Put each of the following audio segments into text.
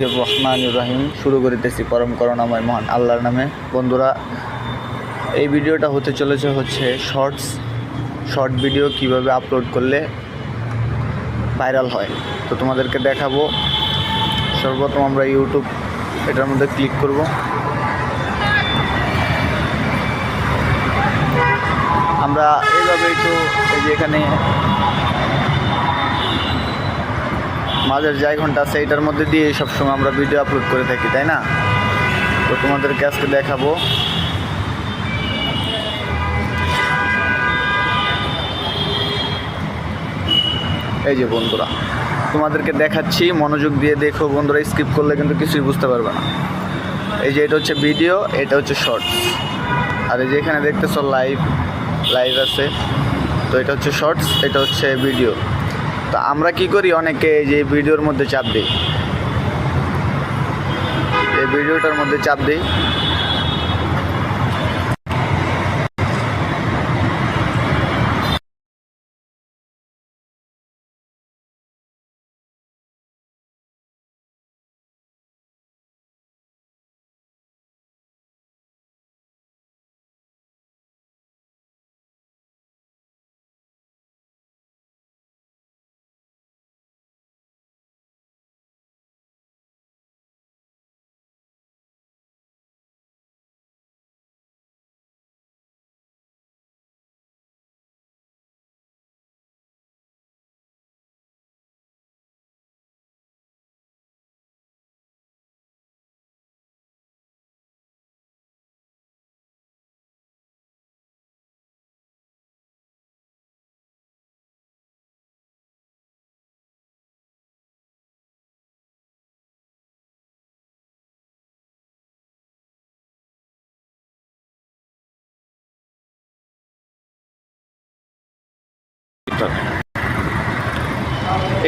রহমান রাহিম। শুরু করিতেছি পরম করুণাময় মহান আল্লাহর নামে। বন্ধুরা, এই ভিডিওটা হতে চলেছে হচ্ছে শর্টস। শর্ট ভিডিও কীভাবে আপলোড করলে ভাইরাল হয়। তো তোমাদেরকে দেখাবো। সর্বপ্রথম আমরা ইউটিউব, এটার মধ্যে ক্লিক করব। আমরা এইভাবে একটু এই যে এখানে মাঝের যাই ঘণ্টা আছে এটার মধ্যে দিয়ে সবসময় আমরা ভিডিও আপলোড করে থাকি, তাই না? তো তোমাদেরকে আজকে দেখাবো। এই যে বন্ধুরা, তোমাদেরকে দেখাচ্ছি, মনোযোগ দিয়ে দেখো বন্ধুরা স্কিপ করলে কিন্তু কিছুই বুঝতে পারবে না। এই যে এটা হচ্ছে ভিডিও এটা হচ্ছে শর্টস আর এই যে এখানে দেখতেছো লাইভ লাইভ আছে। তো এটা হচ্ছে শর্টস এটা হচ্ছে ভিডিও তো আমরা কি করি? অনেকে যে ভিডিওর মধ্যে চাপ দিই। এই ভিডিওটার মধ্যে চাপ দিই।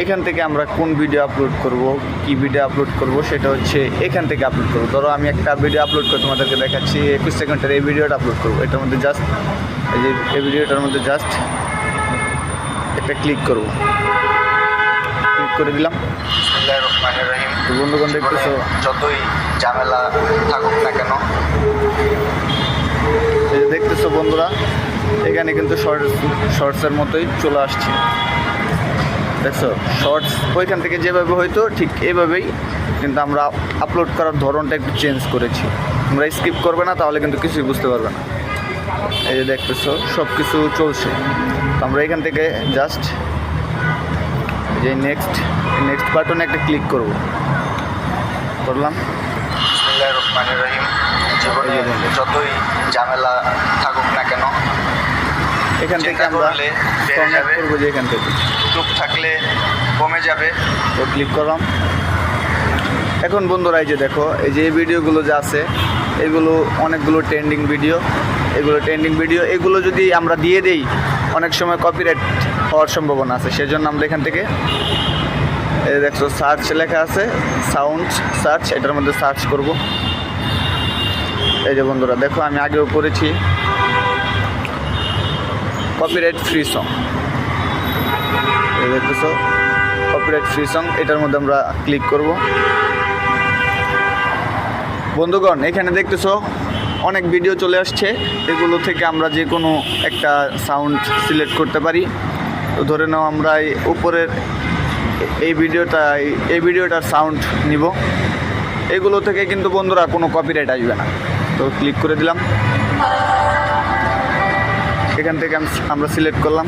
এখান থেকে আমরা কোন ভিডিও আপলোড করব কি ভিডিও আপলোড করব সেটা হচ্ছে এখান থেকে আপলোড করব। ধরো আমি একটা ভিডিও আপলোড করে তোমাদেরকে দেখাচ্ছি একুশ সেকেন্ডের এই ভিডিওটা আপলোড করব। এটার মধ্যে জাস্ট এই যে এই ভিডিওটার মধ্যে জাস্ট একটা ক্লিক করব। ক্লিক করে দিলাম। বন্ধুগণ দেখতেছো? যতই ঝামেলা থাকুক না কেন। দেখতেছো বন্ধুরা এখানে কিন্তু শর্টস শর্টসের মতোই চলে আসছে। দেখছ? শর্টস ওইখান থেকে যেভাবে হয়তো ঠিক এইভাবেই কিন্তু আমরা আপলোড করার ধরনটা একটু চেঞ্জ করেছি। তোমরা স্কিপ করবে না তাহলে কিন্তু কিছুই বুঝতে পারবে না। এই যে দেখতেছো সব কিছু চলছে। তো আমরা এখান থেকে জাস্ট যে নেক্সট নেক্সট বাটনে একটা ক্লিক করব। করলাম। রহিম। জীবনে। যতই ঝামেলা থাকুক এখান থেকে আমরা করলে বেড়ে যাবে। করব যে এখান থেকে। চুপ থাকলে কমে যাবে। তো ক্লিক করলাম। এখন বন্ধুরা এই যে দেখো এই যে ভিডিওগুলো যে আছে এগুলো অনেকগুলো ট্রেন্ডিং ভিডিও এগুলো ট্রেন্ডিং ভিডিও এগুলো যদি আমরা দিয়ে দেই অনেক সময় কপিরাইট হওয়ার সম্ভাবনা আছে। সেজন্য আমরা এখান থেকে দেখছ সার্চ লেখা আছে সাউন্ড সার্চ এটার মধ্যে সার্চ করব। এই যে বন্ধুরা দেখো আমি আগেও করেছি। কপিরাইট ফ্রি সং দেখতেছো? কপিরাইট ফ্রি সং এটার মধ্যে আমরা ক্লিক করব। বন্ধুগণ এখানে দেখতেছো অনেক ভিডিও চলে আসছে। এগুলো থেকে আমরা যে কোনো একটা সাউন্ড সিলেক্ট করতে পারি। তো ধরে নাও আমরা এই উপরের এই ভিডিওটা এই ভিডিওটার সাউন্ড নিব। এগুলো থেকে কিন্তু বন্ধুরা কোনো কপিরাইট আসবে না। তো ক্লিক করে দিলাম। এখান থেকে আম- আমরা সিলেক্ট করলাম।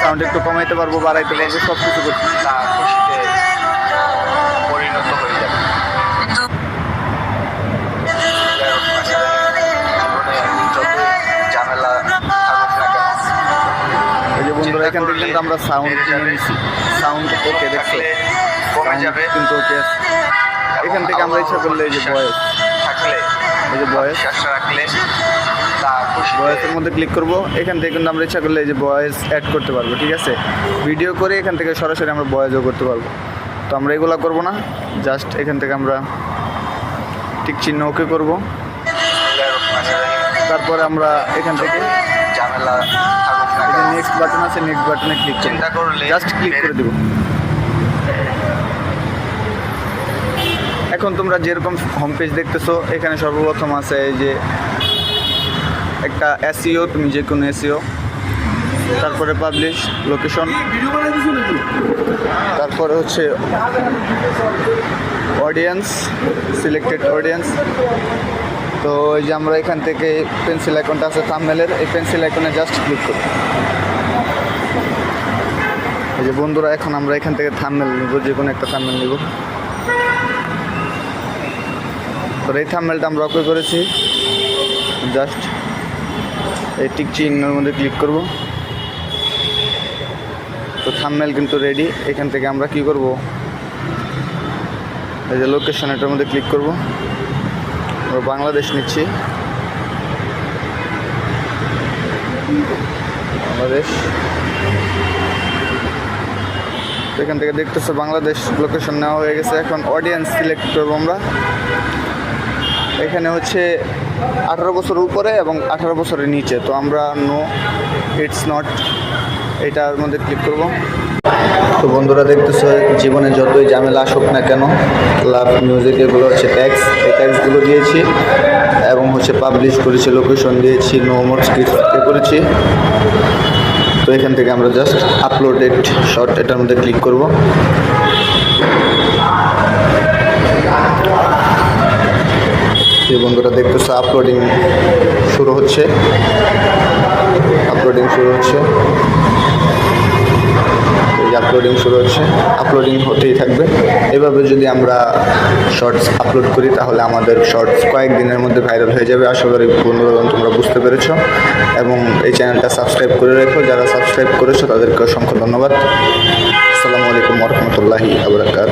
সাউন্ড একটু কমাইতে পারব বাড়াইতে পারব সব কিছু করতে বন্ধুরা এখান থেকে কিন্তু আমরা সাউন্ড সাউন্ড ওকে দেখছ? কমে যাবে। কিন্তু ওকে এখান থেকে আমরা ইচ্ছা করলে যে থাকলে এই যে বিশ্বাস রাখলে তা খুশিতে মধ্যে ক্লিক করব। এখান থেকে কিন্তু আমরা ইচ্ছা করলে এই যে ভয়েস অ্যাড করতে পারব ঠিক আছে? ভিডিও করে এখান থেকে সরাসরি আমরা ভয়েসও করতে পারব। তো আমরা এগুলো করব না। জাস্ট এখান থেকে আমরা ঠিক চিহ্ন ওকে করব। তারপরে আমরা এখান থেকে নেক্সট বাটন আছে নেক্সট বাটনে ক্লিক করলে জাস্ট ক্লিক করে দেবো। এখন তোমরা যেরকম হোম পেজ দেখতেছো, এখানে সর্বপ্রথম আছে এই যে একটা এসিও তুমি যে কোনো এসিও তারপরে পাবলিশ লোকেশন তারপরে হচ্ছে অডিয়েন্স সিলেক্টেড অডিয়েন্স তো এই যে আমরা এখান থেকে পেন্সিল আইকনটা আছে থামমেলের এই পেন্সিল আইকনে জাস্ট ক্লিক করি এই যে বন্ধুরা, এখন আমরা এখান থেকে থামমেল নিব যে কোনো একটা থামমেল নিব। তো এই থামমেলটা আমরা ওকে করেছি। জাস্ট এই টিক চিহ্নের মধ্যে ক্লিক করব। তো থামমেল কিন্তু রেডি এখান থেকে আমরা কি করব? এই যে লোকেশন এটার মধ্যে ক্লিক করব। আমরা বাংলাদেশ নিচ্ছি। বাংলাদেশ। এখান থেকে দেখতেছো বাংলাদেশ লোকেশন নেওয়া হয়ে গেছে। এখন অডিয়েন্স সিলেক্ট করব আমরা। এখানে হচ্ছে আঠারো বছরের উপরে এবং আঠারো বছরের নিচে। তো আমরা নো ইটস নট এটার মধ্যে ক্লিক করব। তো বন্ধুরা দেখতেছো, জীবনে যতই ঝামেলা আসুক না কেন লাভ মিউজিক এগুলো হচ্ছে ট্যাক্স এই ট্যাক্সগুলো দিয়েছি এবং হচ্ছে পাবলিশ করেছি লোকেশন দিয়েছি নো মোর স্ক্রিপ্ট করেছি। তো এখান থেকে আমরা জাস্ট আপলোডেড শর্ট এটার মধ্যে ক্লিক করব। যে বন্ধুরা, দেখতেছো আপলোডিং শুরু হচ্ছে। আপলোডিং শুরু হচ্ছে। আপলোডিং শুরু হচ্ছে। আপলোডিং হতেই থাকবে। এভাবে যদি আমরা শর্টস আপলোড করি, তাহলে আমাদের শর্টস কয়েকদিনের মধ্যে ভাইরাল হয়ে যাবে। আশা করি বন্ধুরা, তোমরা বুঝতে পেরেছ। এবং এই চ্যানেলটা সাবস্ক্রাইব করে রেখো। যারা সাবস্ক্রাইব করেছ, তাদেরকে অসংখ্য ধন্যবাদ। আসসালামু আলাইকুম রহমতুল্লাহি আবরাকাত